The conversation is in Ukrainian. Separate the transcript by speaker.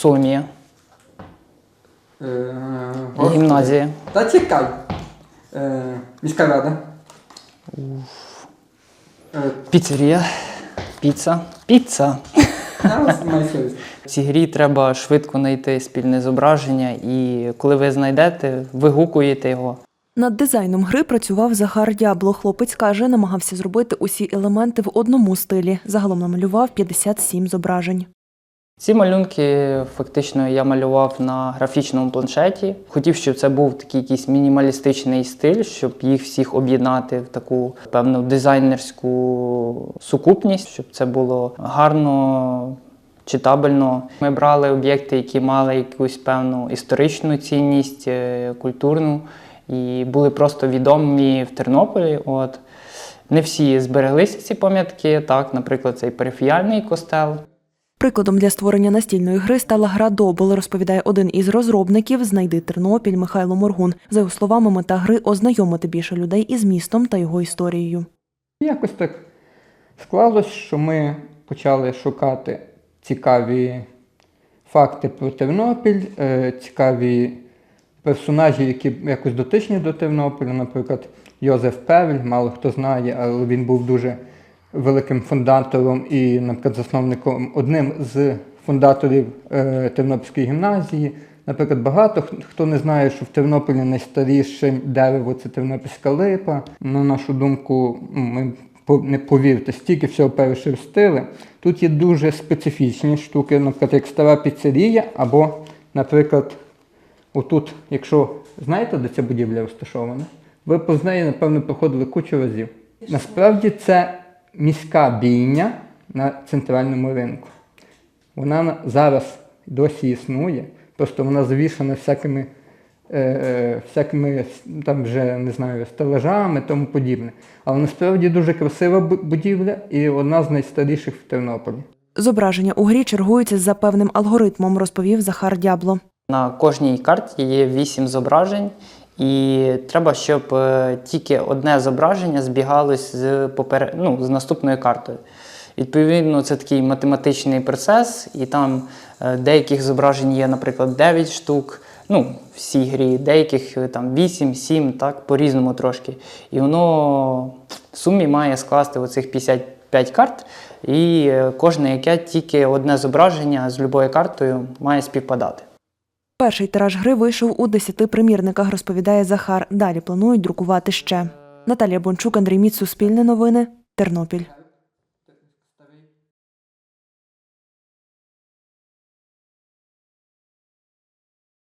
Speaker 1: Соломія,
Speaker 2: Е, господи.
Speaker 1: гімназія,
Speaker 2: Та чекай. Е, міська рада. Е,
Speaker 1: піцерія, піца, піца.
Speaker 2: я маю совість.
Speaker 1: В цій грі треба швидко знайти спільне зображення, і коли ви знайдете, вигукуєте його.
Speaker 3: Над дизайном гри працював Захар Дябло. Хлопець каже, намагався зробити усі елементи в одному стилі. Загалом намалював 57 зображень.
Speaker 1: Ці малюнки фактично я малював на графічному планшеті. Хотів, щоб це був такий якийсь мінімалістичний стиль, щоб їх всіх об'єднати в таку певну дизайнерську сукупність, щоб це було гарно. Читабельно. Ми брали об'єкти, які мали якусь певну історичну цінність, е, культурну, і були просто відомі в Тернополі. От. Не всі збереглися ці пам'ятки. Так, наприклад, цей парафіяльний костел.
Speaker 3: Прикладом для створення настільної гри стала гра Добл, розповідає один із розробників Знайди Тернопіль Михайло Моргун. За його словами, мета гри ознайомити більше людей із містом та його історією.
Speaker 2: Якось так склалось, що ми почали шукати цікаві факти про Тернопіль, е, цікаві персонажі, які якось дотичні до Тернополя. Наприклад, Йозеф Певель, мало хто знає, але він був дуже великим фундатором і, наприклад, засновником одним з фундаторів е, Тернопільської гімназії. Наприклад, багато хто не знає, що в Тернополі найстаріше дерево це Тернопільська липа. На нашу думку, ми не повірте, стільки всього перешерстили. Тут є дуже специфічні штуки, наприклад, як стара піцерія, або, наприклад, отут, якщо знаєте, де ця будівля розташована, ви повз неї, напевно, проходили кучу разів. Насправді це міська бійня на центральному ринку. Вона зараз досі існує, просто вона завішана всякими, е, е, всякими там вже не знаю, стелажами тому подібне. Але насправді дуже красива будівля і одна з найстаріших в Тернополі.
Speaker 3: Зображення у грі чергуються за певним алгоритмом, розповів Захар Дябло.
Speaker 1: На кожній карті є вісім зображень, і треба, щоб е, тільки одне зображення збігалось з, попер... ну, з наступною картою. Відповідно, це такий математичний процес, і там е, деяких зображень є, наприклад, 9 штук, ну, в цій грі, деяких е, там 8, 7, так, по-різному трошки. І воно в сумі має скласти оцих 55 карт, і кожне яке тільки одне зображення з любою картою має співпадати.
Speaker 3: Перший тираж гри вийшов у 10 примірниках, розповідає Захар. Далі планують друкувати ще. Наталія Бончук, Андрій Міц, Суспільне новини, Тернопіль.